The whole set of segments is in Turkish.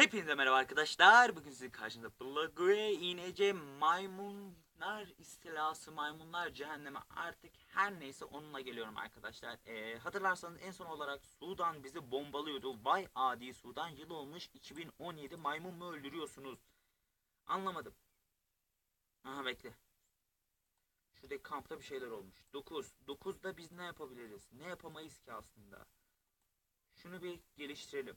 Hepinize merhaba arkadaşlar. Bugün sizin karşınızda Plague, İnece, maymunlar istilası, maymunlar cehenneme artık her neyse onunla geliyorum arkadaşlar. Ee, hatırlarsanız en son olarak Sudan bizi bombalıyordu. Vay adi Sudan yıl olmuş 2017 maymun mu öldürüyorsunuz? Anlamadım. Aha bekle. Şuradaki kampta bir şeyler olmuş. 9. 9'da biz ne yapabiliriz? Ne yapamayız ki aslında? Şunu bir geliştirelim.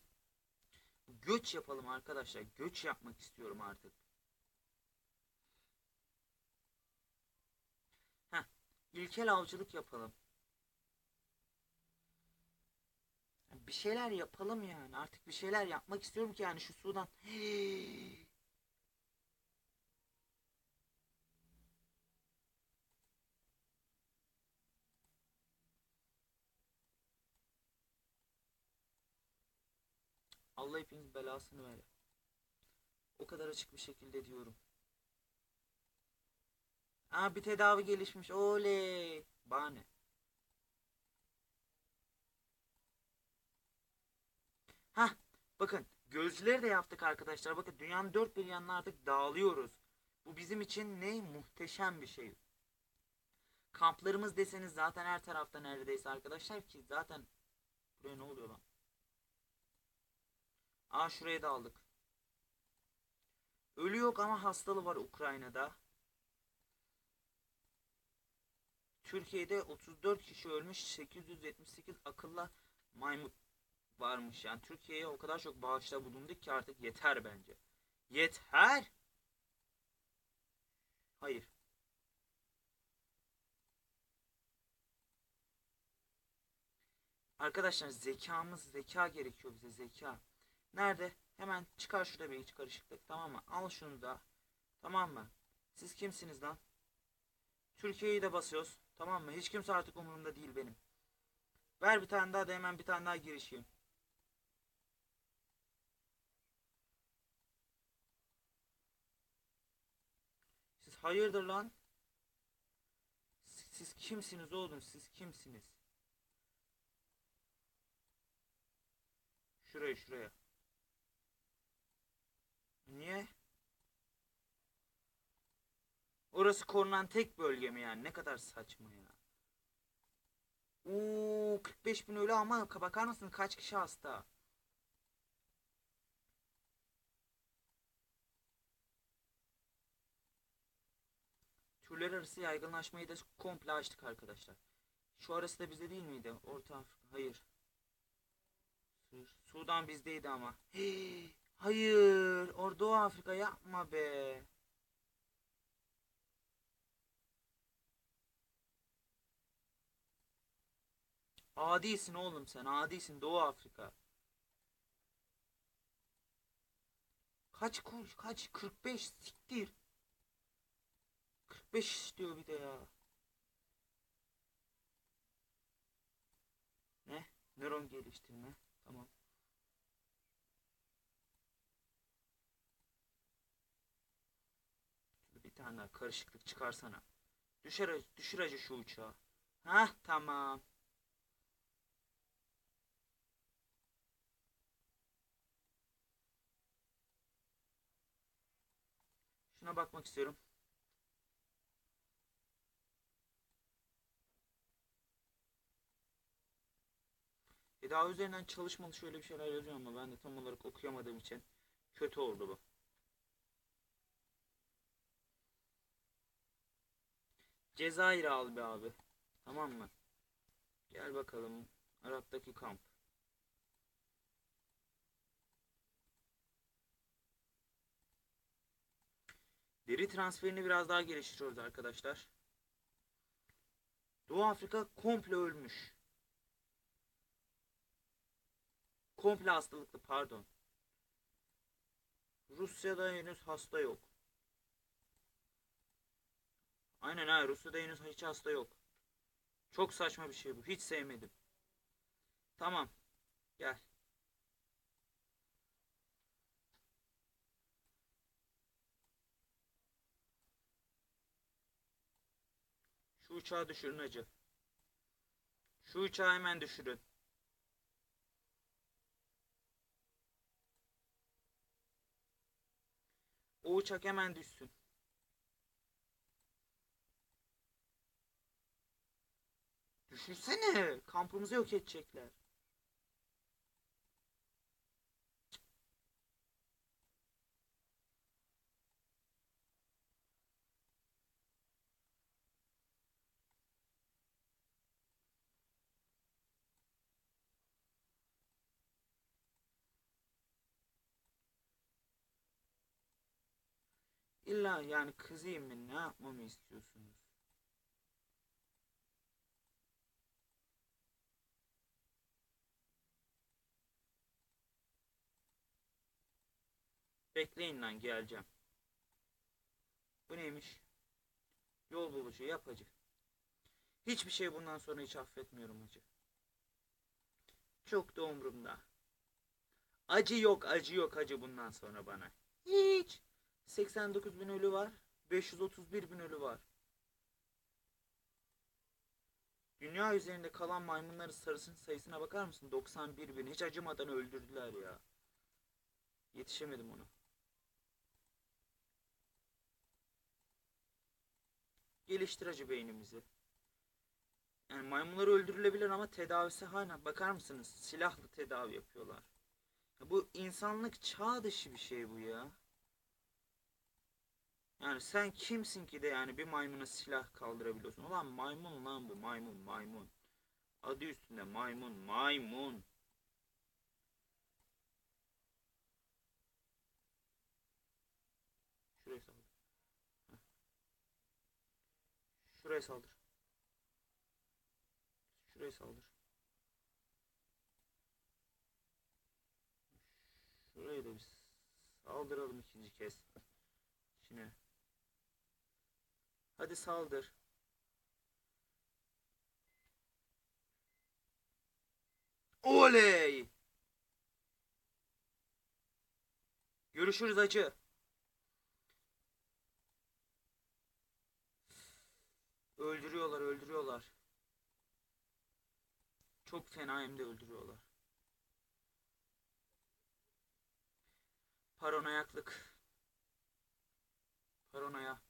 Göç yapalım arkadaşlar. Göç yapmak istiyorum artık. Heh. İlkel avcılık yapalım. Bir şeyler yapalım yani. Artık bir şeyler yapmak istiyorum ki yani şu sudan. Allah hepiniz belasını ver. O kadar açık bir şekilde diyorum. Aa bir tedavi gelişmiş. Oley. Bana. Hah bakın gözleri de yaptık arkadaşlar. Bakın dünyanın dört bir yanına artık dağılıyoruz. Bu bizim için ne muhteşem bir şey. Kamplarımız deseniz zaten her tarafta neredeyse arkadaşlar ki zaten buraya ne oluyor lan? Aa şuraya da aldık. Ölü yok ama hastalı var Ukrayna'da. Türkiye'de 34 kişi ölmüş, 878 akıllı maymun varmış. Yani Türkiye'ye o kadar çok bağışta bulunduk ki artık yeter bence. Yeter. Hayır. Arkadaşlar zekamız zeka gerekiyor bize zeka. Nerede? Hemen çıkar şurada bir iç karışıklık tamam mı? Al şunu da. Tamam mı? Siz kimsiniz lan? Türkiye'yi de basıyoruz. Tamam mı? Hiç kimse artık umurumda değil benim. Ver bir tane daha da hemen bir tane daha girişeyim. Siz hayırdır lan? Siz, kimsiniz oğlum? Siz kimsiniz? Şuraya şuraya. Niye? Orası korunan tek bölge mi yani? Ne kadar saçma ya. Oo 45 bin ölü ama bakar mısın kaç kişi hasta? Türler arası yaygınlaşmayı da komple açtık arkadaşlar. Şu arası da bizde değil miydi? Orta Afrika. Hayır. Sudan bizdeydi ama. Hii. Hayır. Orada Doğu Afrika yapma be. Adisin oğlum sen. Adisin Doğu Afrika. Kaç kuş? Kaç? 45 siktir. 45 diyor bir de ya. Ne? Nöron geliştirme. Tamam. Bir tane karışıklık çıkarsana. Düşür, düşür acı şu uçağı. Hah tamam. Şuna bakmak istiyorum. E daha üzerinden çalışmalı şöyle bir şeyler yazıyor ama ben de tam olarak okuyamadığım için kötü oldu bu. Cezayir al be abi. Tamam mı? Gel bakalım. Irak'taki kamp. Deri transferini biraz daha geliştiriyoruz arkadaşlar. Doğu Afrika komple ölmüş. Komple hastalıklı pardon. Rusya'da henüz hasta yok. Aynen ha Rusya'da henüz hiç hasta yok. Çok saçma bir şey bu. Hiç sevmedim. Tamam. Gel. Şu uçağı düşürün acı. Şu uçağı hemen düşürün. O uçak hemen düşsün. Düşünsene. Kampımızı yok edecekler. İlla yani kızayım mı? Ne yapmamı istiyorsunuz? Bekleyin lan geleceğim. Bu neymiş? Yol bulucu yapacı. Hiçbir şey bundan sonra hiç affetmiyorum hacı. Çok da umurumda. Acı yok acı yok acı bundan sonra bana. Hiç. 89 bin ölü var. 531 bin ölü var. Dünya üzerinde kalan maymunların sarısının sayısına bakar mısın? 91 bin. Hiç acımadan öldürdüler ya. Yetişemedim ona. Geliştir beynimizi. Yani maymunlar öldürülebilir ama tedavisi hala bakar mısınız? Silahlı tedavi yapıyorlar. Ya bu insanlık çağ dışı bir şey bu ya. Yani sen kimsin ki de yani bir maymuna silah kaldırabiliyorsun? Ulan maymun lan bu maymun maymun. Adı üstünde maymun maymun. Şuraya saldır. Heh. Şuraya saldır. Şuraya saldır. Şuraya da bir saldıralım ikinci kez. Şimdi. Hadi saldır. Oley! Görüşürüz acı. Öldürüyorlar, öldürüyorlar. Çok fena hem de öldürüyorlar. Paranoyaklık. Paranoya.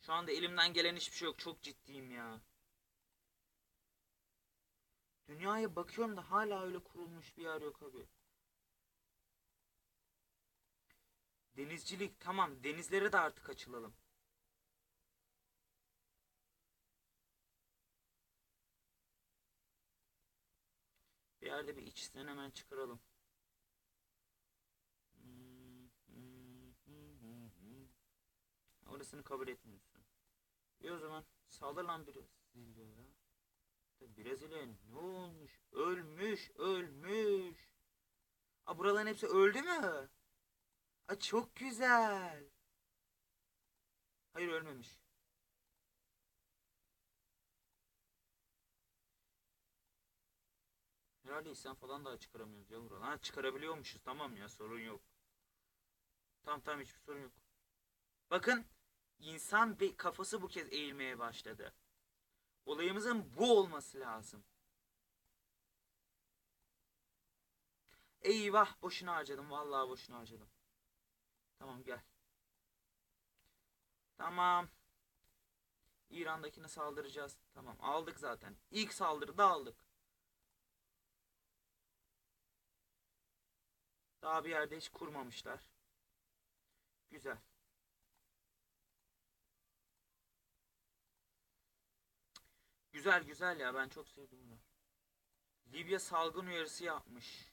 Şu anda elimden gelen hiçbir şey yok. Çok ciddiyim ya. Dünyaya bakıyorum da hala öyle kurulmuş bir yer yok abi. Denizcilik tamam. Denizlere de artık açılalım. Bir yerde bir içten hemen çıkaralım. Orasını kabul etmiyorsun. İyi o zaman saldır lan Brezilya'ya. Brezilya ne olmuş? Ölmüş, ölmüş. Aa buraların hepsi öldü mü? Aa çok güzel. Hayır ölmemiş. Herhalde isyan falan daha çıkaramıyoruz ya buradan. Ha çıkarabiliyormuşuz tamam ya sorun yok. Tamam tamam hiçbir sorun yok. Bakın insan bir kafası bu kez eğilmeye başladı. Olayımızın bu olması lazım. Eyvah boşuna harcadım. Vallahi boşuna harcadım. Tamam gel. Tamam. İran'dakine saldıracağız. Tamam aldık zaten. İlk saldırıda aldık. Daha bir yerde hiç kurmamışlar. Güzel. Güzel güzel ya ben çok sevdim bunu. Libya salgın uyarısı yapmış.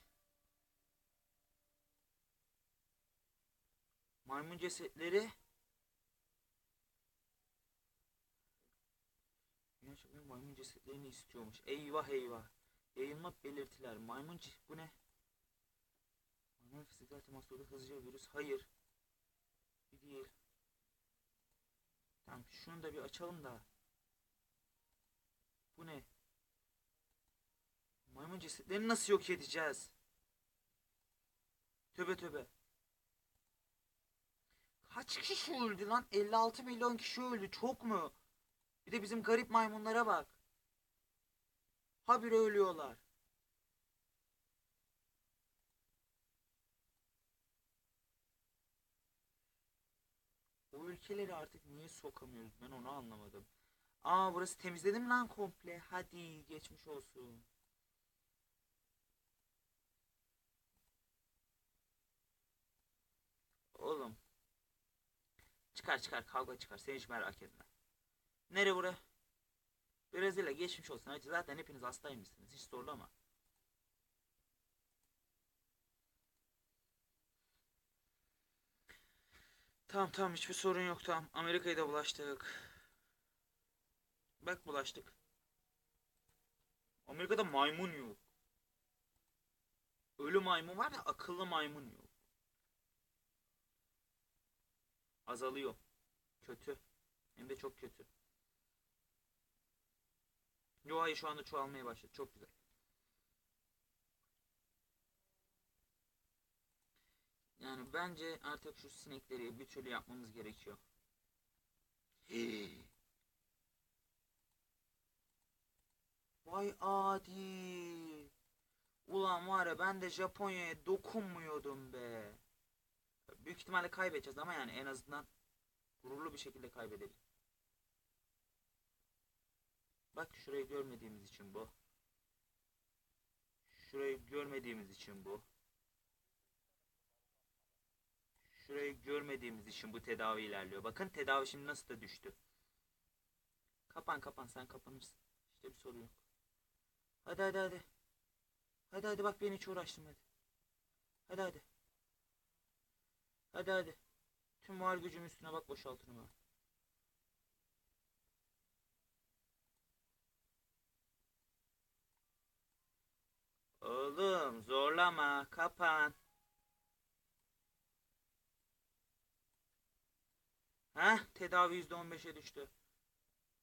Maymun cesetleri maymun cesetlerini istiyormuş. Eyvah eyvah. Yayılma belirtiler. Maymun bu ne? Maymun fiziksel temaslarda hızlıca virüs. Hayır. Bir değil. Tamam şunu da bir açalım da. Bu ne? Maymun cesetlerini nasıl yok edeceğiz? Töbe töbe. Kaç kişi öldü lan? 56 milyon kişi öldü. Çok mu? Bir de bizim garip maymunlara bak. Habire ölüyorlar. Ülkeleri artık niye sokamıyoruz ben onu anlamadım. Aa burası temizledim lan komple. Hadi geçmiş olsun. Oğlum. Çıkar çıkar kavga çıkar. Sen hiç merak etme. Nere bura? Brezilya geçmiş olsun. Hacı zaten hepiniz hastaymışsınız. Hiç zorlama. Tamam tamam hiçbir sorun yok tamam. Amerika'ya da bulaştık. Bak bulaştık. Amerika'da maymun yok. Ölü maymun var da akıllı maymun yok. Azalıyor. Kötü. Hem de çok kötü. Yo hayır şu anda çoğalmaya başladı. Çok güzel. Yani bence artık şu sinekleri bir türlü yapmamız gerekiyor. Vay adi. Ulan var ya ben de Japonya'ya dokunmuyordum be. Büyük ihtimalle kaybedeceğiz ama yani en azından gururlu bir şekilde kaybedelim. Bak şurayı görmediğimiz için bu. Şurayı görmediğimiz için bu. Şurayı görmediğimiz için bu tedavi ilerliyor. Bakın tedavi şimdi nasıl da düştü. Kapan kapan sen kapanırsın. İşte bir sorun yok. Hadi hadi hadi. Hadi hadi bak beni hiç uğraştırmadı. Hadi hadi. Hadi hadi. Tüm var gücüm üstüne bak boşaltırım ha. Oğlum zorlama kapan. Heh tedavi %15'e düştü.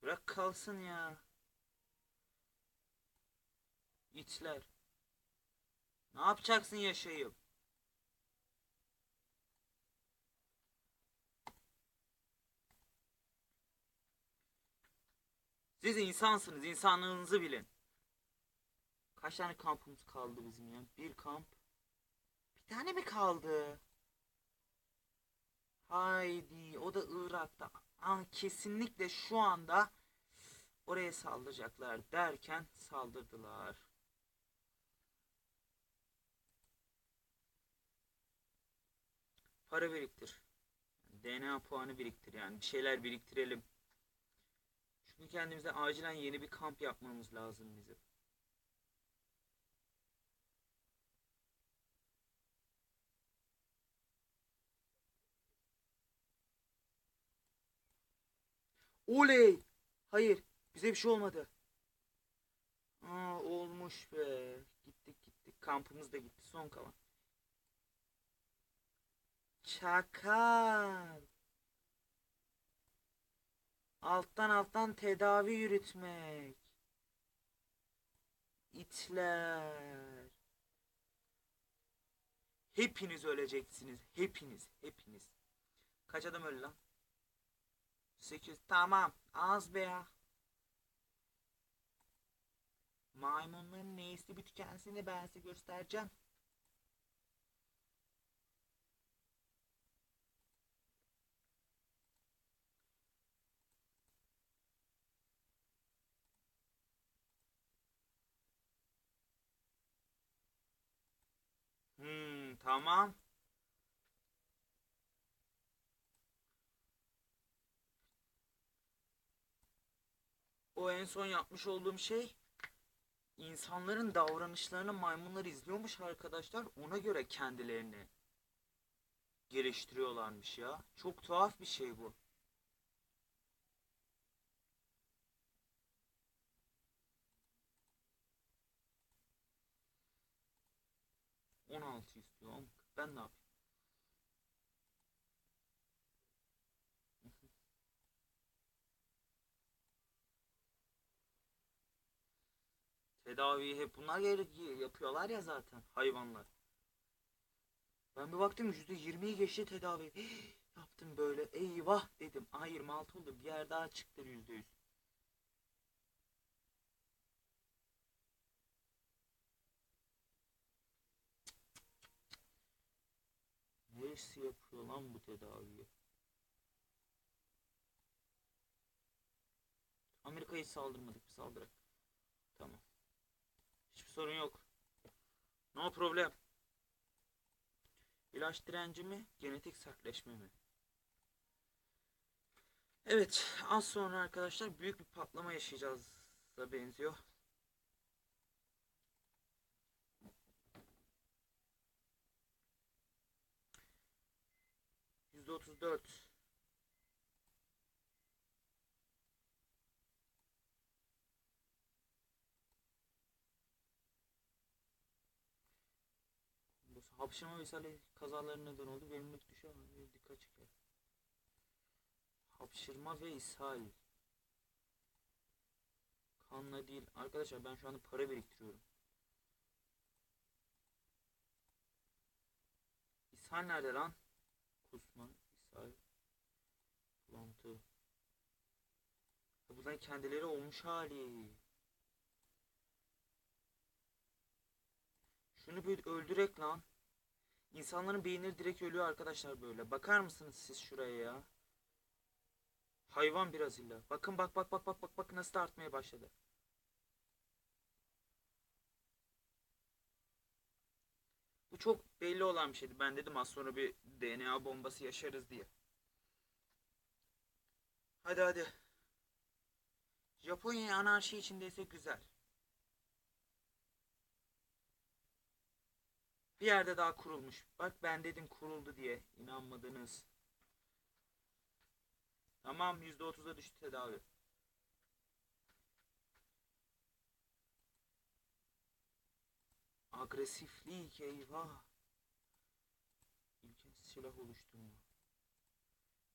Bırak kalsın ya. İçler. Ne yapacaksın yaşayıp? Siz insansınız, insanlığınızı bilin. Kaç tane kampımız kaldı bizim ya? Bir kamp. Bir tane mi kaldı? Haydi, o da Irak'ta. Aa, kesinlikle şu anda oraya saldıracaklar derken saldırdılar. Para biriktir. DNA puanı biriktir yani bir şeyler biriktirelim. Çünkü kendimize acilen yeni bir kamp yapmamız lazım bizim. Oley! Hayır, bize bir şey olmadı. Aa, olmuş be. Gittik gittik. Kampımız da gitti. Son kalan. Çakal. Alttan alttan tedavi yürütmek. İtler. Hepiniz öleceksiniz. Hepiniz. Hepiniz. Kaç adam öldü lan? 8. Tamam. Az be ya. Maymunların neyse bir tükensin ben size göstereceğim. Hmm, tamam. O en son yapmış olduğum şey insanların davranışlarını maymunlar izliyormuş arkadaşlar. Ona göre kendilerini geliştiriyorlarmış ya. Çok tuhaf bir şey bu. On altı istiyorum. Ben ne yapayım? Tedaviyi hep bunlar yer- yapıyorlar ya zaten hayvanlar. Ben bir baktım %20'yi geçti tedavi. Yaptım böyle eyvah dedim. Aha 26 oldu bir yer daha çıktı %100. Neresi yapıyor lan bu tedaviyi? Amerika'yı saldırmadık bir saldırak. Tamam sorun yok. No problem. İlaç direnci mi? Genetik sertleşme mi? Evet az sonra arkadaşlar büyük bir patlama yaşayacağız da benziyor. %34 hapşırma ve ishal kazaları neden oldu? Verimlilik düşüyor. Dikkat çeker. Hapşırma ve ishal. Kanla değil. Arkadaşlar ben şu anda para biriktiriyorum. İshal nerede lan? Kusma, ishal, bulantı. Ha, Bunların kendileri olmuş hali. Şunu bir öldürek lan. İnsanların beyinleri direkt ölüyor arkadaşlar böyle. Bakar mısınız siz şuraya ya? Hayvan biraz illa. Bakın bak bak bak bak bak bak nasıl artmaya başladı. Bu çok belli olan bir şeydi. Ben dedim az sonra bir DNA bombası yaşarız diye. Hadi hadi. Japonya anarşi içindeyse güzel. Bir yerde daha kurulmuş. Bak ben dedim kuruldu diye. İnanmadınız. Tamam %30'a düştü tedavi. Agresiflik eyvah. İlkel silah oluşturma.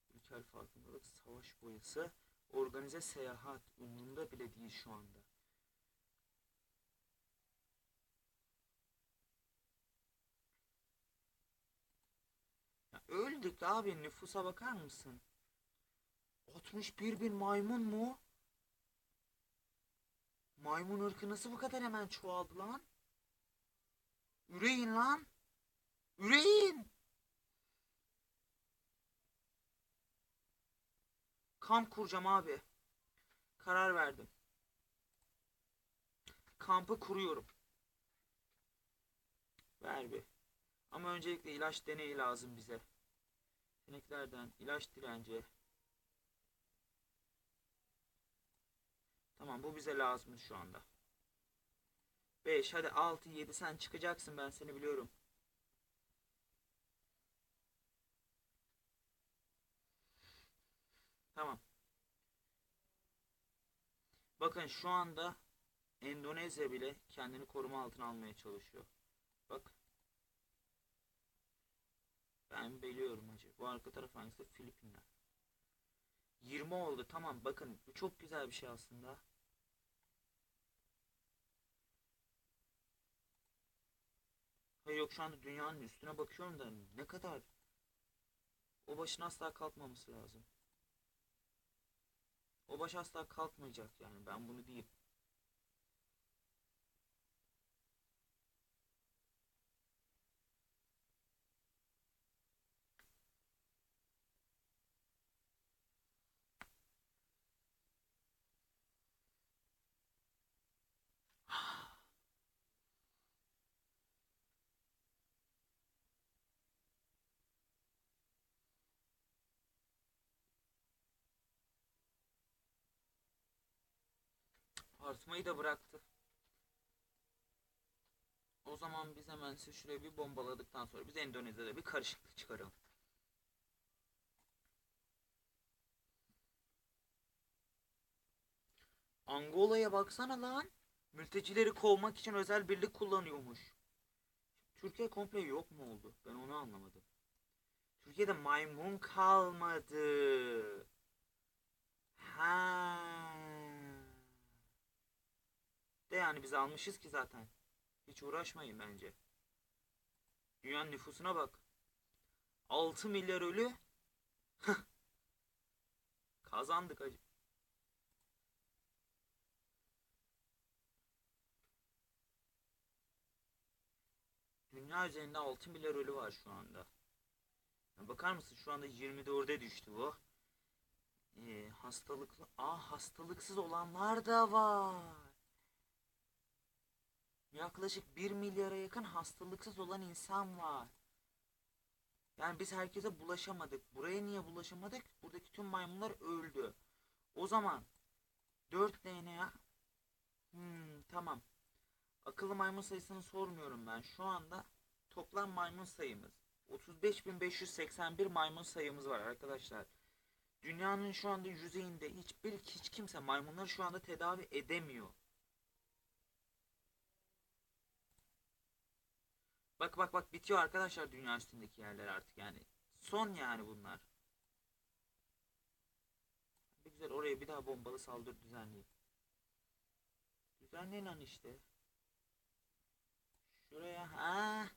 İlkel farkındalık savaş boyası. Organize seyahat umurunda bile değil şu anda. Öldük abi nüfusa bakar mısın? 61 bin maymun mu? Maymun ırkı nasıl bu kadar hemen çoğaldı lan? Üreyin lan. Üreyin. Kamp kuracağım abi. Karar verdim. Kampı kuruyorum. Ver bir. Ama öncelikle ilaç deneyi lazım bize. Sineklerden ilaç direnci. Tamam bu bize lazım şu anda. 5 hadi 6 7 sen çıkacaksın ben seni biliyorum. Tamam. Bakın şu anda Endonezya bile kendini koruma altına almaya çalışıyor. Bak. Ben biliyorum hacı. Bu arka taraf hangisi? Filipinler. 20 oldu. Tamam bakın bu çok güzel bir şey aslında. Hayır yok şu anda dünyanın üstüne bakıyorum da ne kadar o başın asla kalkmaması lazım. O baş asla kalkmayacak yani ben bunu diyeyim. Artmayı da bıraktı. O zaman biz hemen size şuraya bir bombaladıktan sonra biz Endonezya'da bir karışıklık çıkaralım. Angola'ya baksana lan. Mültecileri kovmak için özel birlik kullanıyormuş. Türkiye komple yok mu oldu? Ben onu anlamadım. Türkiye'de maymun kalmadı. Ha. De yani biz almışız ki zaten. Hiç uğraşmayın bence. Dünyanın nüfusuna bak. 6 milyar ölü. Kazandık acı. Dünya üzerinde 6 milyar ölü var şu anda. Ya bakar mısın şu anda 24'e düştü bu. Ee, hastalıklı. Aa hastalıksız olanlar da var. Yaklaşık 1 milyara yakın hastalıksız olan insan var. Yani biz herkese bulaşamadık. Buraya niye bulaşamadık? Buradaki tüm maymunlar öldü. O zaman 4 DNA Hmm, tamam. Akıllı maymun sayısını sormuyorum ben. Şu anda toplam maymun sayımız 35.581 maymun sayımız var arkadaşlar. Dünyanın şu anda yüzeyinde hiçbir hiç kimse maymunları şu anda tedavi edemiyor. Bak bak bak bitiyor arkadaşlar dünya üstündeki yerler artık yani. Son yani bunlar. Bir güzel oraya bir daha bombalı saldırı düzenleyin. Düzenleyin lan işte. Şuraya ha.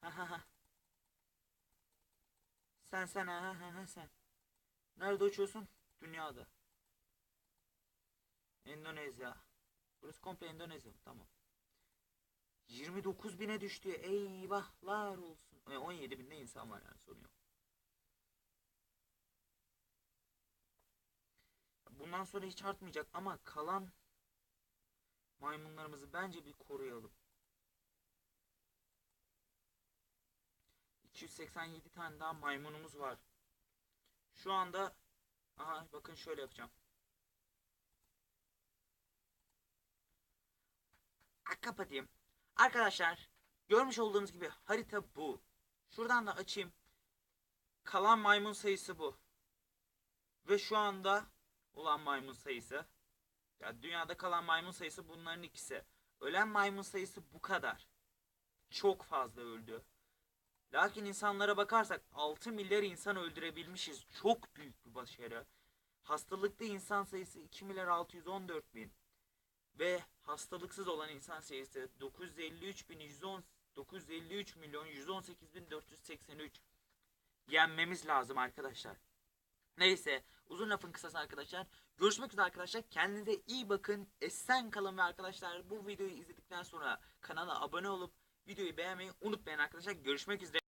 Ha ha. Sen sen ha ha ha sen. Nerede uçuyorsun? Dünyada. Endonezya. Burası komple Endonezya? Tamam. 29 bine düştü. Eyvahlar olsun. E, 17 binde insan var yani sorun yok. Bundan sonra hiç artmayacak ama kalan maymunlarımızı bence bir koruyalım. 287 tane daha maymunumuz var. Şu anda aha bakın şöyle yapacağım. Kapatayım. Arkadaşlar görmüş olduğunuz gibi harita bu. Şuradan da açayım. Kalan maymun sayısı bu. Ve şu anda olan maymun sayısı. Ya dünyada kalan maymun sayısı bunların ikisi. Ölen maymun sayısı bu kadar. Çok fazla öldü. Lakin insanlara bakarsak 6 milyar insan öldürebilmişiz. Çok büyük bir başarı. Hastalıklı insan sayısı 2 milyar 614 bin. Ve hastalıksız olan insan sayısı 953 bin 110 953 milyon 118 bin 483. Yenmemiz lazım arkadaşlar. Neyse uzun lafın kısası arkadaşlar. Görüşmek üzere arkadaşlar. Kendinize iyi bakın. Esen kalın ve arkadaşlar bu videoyu izledikten sonra kanala abone olup videoyu beğenmeyi unutmayın arkadaşlar. Görüşmek üzere.